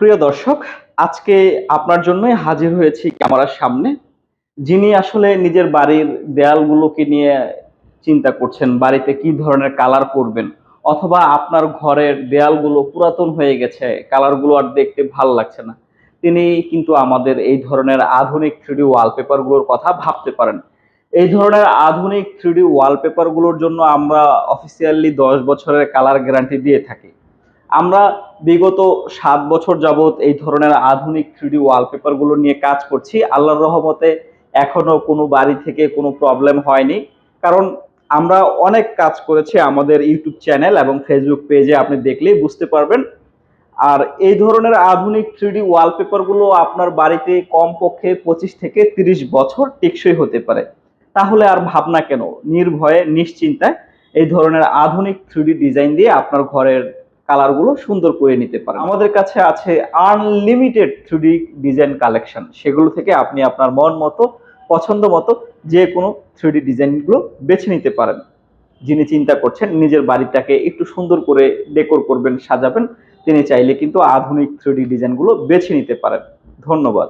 প্রিয় দর্শক, আজকে আপনার জন্যই হাজির হয়েছি ক্যামেরার সামনে। যিনি আসলে নিজের বাড়ির দেয়ালগুলোকে নিয়ে চিন্তা করছেন, বাড়িতে কি ধরনের কালার করবেন অথবা আপনার ঘরের দেয়ালগুলো পুরাতন হয়ে গেছে কালারগুলো আর দেখতে ভালো লাগছে না, তিনি কিন্তু আমাদের এই ধরনের আধুনিক থ্রিডি ওয়ালপেপারগুলোর কথা ভাবতে পারেন। এই ধরনের আধুনিক থ্রিডি ওয়ালপেপারগুলোর জন্য আমরা অফিসিয়ালি দশ বছরের কালার গ্যারান্টি দিয়ে থাকি। আমরা বিগত সাত বছর যাবত এই ধরনের আধুনিক থ্রিডি ওয়ালপেপারগুলো নিয়ে কাজ করছি। আল্লাহর রহমতে এখনও কোনো বাড়ি থেকে কোনো প্রবলেম হয়নি। কারণ আমরা অনেক কাজ করেছি আমাদের ইউটিউব চ্যানেল এবং ফেসবুক পেজে আপনি দেখলেই বুঝতে পারবেন। আর এই ধরনের আধুনিক থ্রিডি ওয়ালপেপারগুলো আপনার বাড়িতে কমপক্ষে পঁচিশ থেকে তিরিশ বছর টেকসই হতে পারে। তাহলে আর ভাবনা কেন? নির্ভয়ে, নিশ্চিন্তায় এই ধরনের আধুনিক থ্রিডি ডিজাইন দিয়ে আপনার ঘরের কালারগুলো সুন্দর করে নিতে পারেন। আমাদের কাছে আছে আনলিমিটেড থ্রিডি ডিজাইন কালেকশন সেগুলো থেকে আপনি আপনার মন মতো, পছন্দ মতো যে কোনো থ্রিডি ডিজাইনগুলো বেছে নিতে পারেন। যিনি চিন্তা করছেন নিজের বাড়িটাকে একটু সুন্দর করে ডেকোর করবেন, সাজাবেন, তিনি চাইলে কিন্তু আধুনিক থ্রিডি ডিজাইনগুলো বেছে নিতে পারেন। ধন্যবাদ।